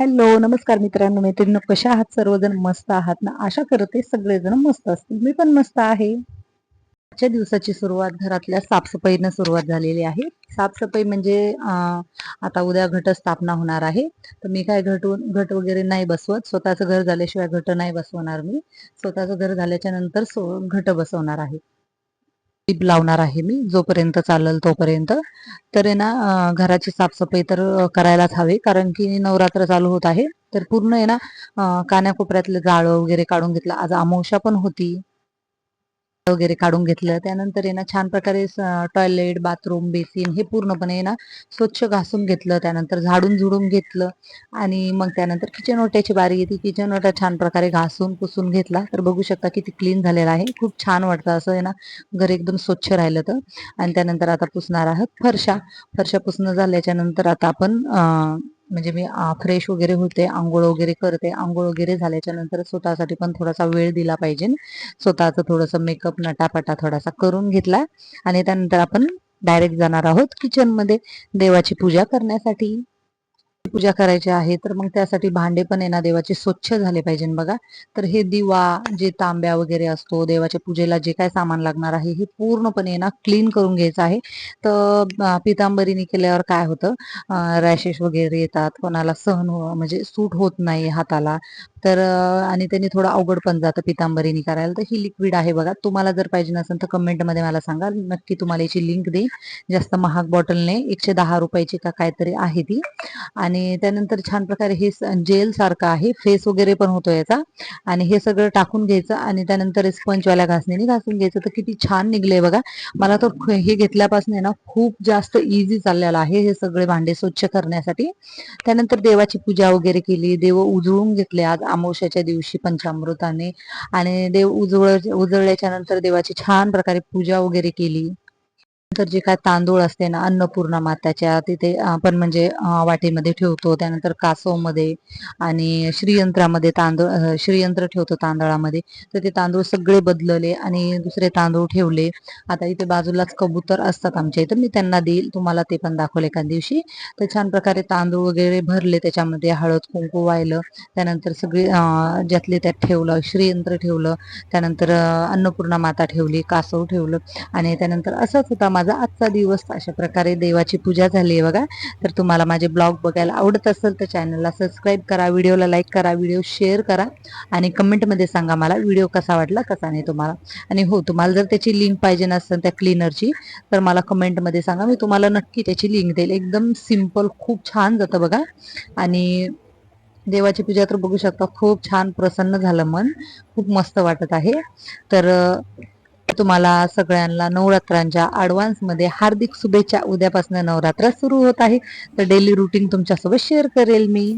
Hello नमस्कार मित्रांनो. मैत्रिणी कशा आहात? सर्वजण मस्त आहात ना? आशा करते सगळेजण मस्त असतील. मी पण मस्त आहे. आजच्या दिवसाची सुरुवात घरातल्या साफसफाईनं सुरुवात झालेली आहे. साफसफाई म्हणजे आता उद्या घट स्थापना होणार आहे. तर मी काय घट घट वगैरे नाही बसवत. स्वतःचं घर झाल्याशिवाय घट नाही बसवणार मी. स्वतःचं घर झाल्याच्यानंतर सो घट बसवणार आहे. दीप लावणार आहे मी जोपर्यंत चालेल तोपर्यंत. तर आहे ना घराची साफसफाई तर करायलाच हवी कारण की नवरात्र चालू होत आहे. तर पूर्ण आहे ना कान्याकोपऱ्यातलं कानाकोपऱ्यातलं जाळं वगैरे काढून घेतलं. आज अमावस्या पण होती. वगैरे काढून घेतलं. त्यानंतर आहे ना छान प्रकारे टॉयलेट बाथरूम बेसिन हे पूर्णपणे आहे ना स्वच्छ घासून घेतलं. त्यानंतर झाडून झुडून घेतलं. आणि मग त्यानंतर किचन ओट्याची बारी येते. किचन ओटा छान प्रकारे घासून पुसून घेतला. तर बघू शकता किती क्लीन झालेला आहे. खूप छान वाटतं असं आहे ना घर एकदम स्वच्छ राहिलं तर. आणि त्यानंतर आता पुसणार आहात फरशा. फरशा पुसणं झाल्याच्यानंतर आता आपण म्हणजे मी फ्रेश वगैरे होते आंघोळ वगैरे करते. आंघोळ वगैरे झाल्याच्यानंतर स्वतःसाठी पण थोडासा वेळ दिला पाहिजे. स्वतःचं थोडंसं मेकअप नटापटा थोडासा करून घेतला आणि त्यानंतर आपण डायरेक्ट जाणार आहोत किचनमध्ये देवाची पूजा करण्यासाठी. पूजा करायची आहे तर मग त्यासाठी भांडे पण आहे ना देवाचे स्वच्छ झाले पाहिजे बघा. तर हे दिवा जे तांब्या वगैरे असतो देवाच्या पूजेला जे काय सामान लागणार आहे हे पूर्णपणे ना क्लीन करून घ्यायचं आहे. तर पितांबरीने केल्यावर काय होतं? रॅशेस वगैरे येतात कोणाला सहन हो, म्हणजे सूट होत नाही हाताला. तर आणि त्यांनी थोडं अवघड पण जातं पितांबरीने करायला. तर ही लिक्विड आहे बघा. तुम्हाला जर पाहिजे नसेल तर कमेंटमध्ये मला सांगा. नक्की तुम्हाला याची लिंक देईन. जास्त महाग बॉटलने एकशे दहा रुपयाची का काहीतरी आहे ती. आणि त्यानंतर छान प्रकारे हे जेल सारखं आहे. फेस वगैरे पण होतो याचा. आणि हे सगळं टाकून घ्यायचं आणि त्यानंतर स्पंजवाल्या घासणीने घासून घ्यायचं. तर किती छान निघले बघा. मला तर ख- हे घेतल्यापासून आहे ना खूप जास्त इझी चाललेलं आहे हे सगळे भांडे स्वच्छ करण्यासाठी. त्यानंतर देवाची पूजा वगैरे केली. देव उजळून घेतले आज अमावश्याच्या दिवशी पंचामृताने. आणि देव उजळ उजळल्याच्या नंतर देवाची छान प्रकारे पूजा वगैरे केली. तर जे काय तांदूळ असते ना अन्नपूर्णा माताच्या तिथे आपण म्हणजे वाटीमध्ये ठेवतो. त्यानंतर कासवमध्ये आणि श्रीयंत्रामध्ये तांदूळ श्रीयंत्र ठेवतो तांदळामध्ये. तर ते तांदूळ सगळे बदलले आणि दुसरे तांदूळ ठेवले. आता इथे बाजूलाच कबूतर असतात आमच्या इथं. मी त्यांना देईल. तुम्हाला ते पण दाखवले एका दिवशी. तर छान प्रकारे तांदूळ वगैरे भरले. त्याच्यामध्ये हळद कुंकू वाहिलं. त्यानंतर सगळे ज्यातले त्यात ठेवलं श्रीयंत्र ठेवलं. त्यानंतर अन्नपूर्णा माता ठेवली कासव ठेवलं. आणि त्यानंतर असंच होता माझा आजचा दिवस अशा प्रकारे देवाची पूजा झाली आहे बघा. तर तुम्हाला माझे ब्लॉग बघायला आवडत असेल तर चॅनलला सबस्क्राईब करा व्हिडिओला लाईक करा व्हिडिओ शेअर करा आणि कमेंटमध्ये सांगा मला व्हिडिओ कसा वाटला कसा नाही तुम्हाला. आणि हो तुम्हाला जर त्याची लिंक पाहिजे नसेल त्या क्लीनरची तर मला कमेंटमध्ये सांगा. मी तुम्हाला नक्की त्याची लिंक देईल. एकदम सिंपल खूप छान जातं बघा. आणि देवाची पूजा तर बघू शकता खूप छान प्रसन्न झालं मन. खूप मस्त वाटत आहे. तर तुम्हाला सगळ्यांना नवरात्रांच्या ऍडव्हान्समध्ये हार्दिक शुभेच्छा. उद्यापासून नवरात्र सुरू होत आहे. तर डेली रुटीन तुमच्यासोबत शेअर करेल मी.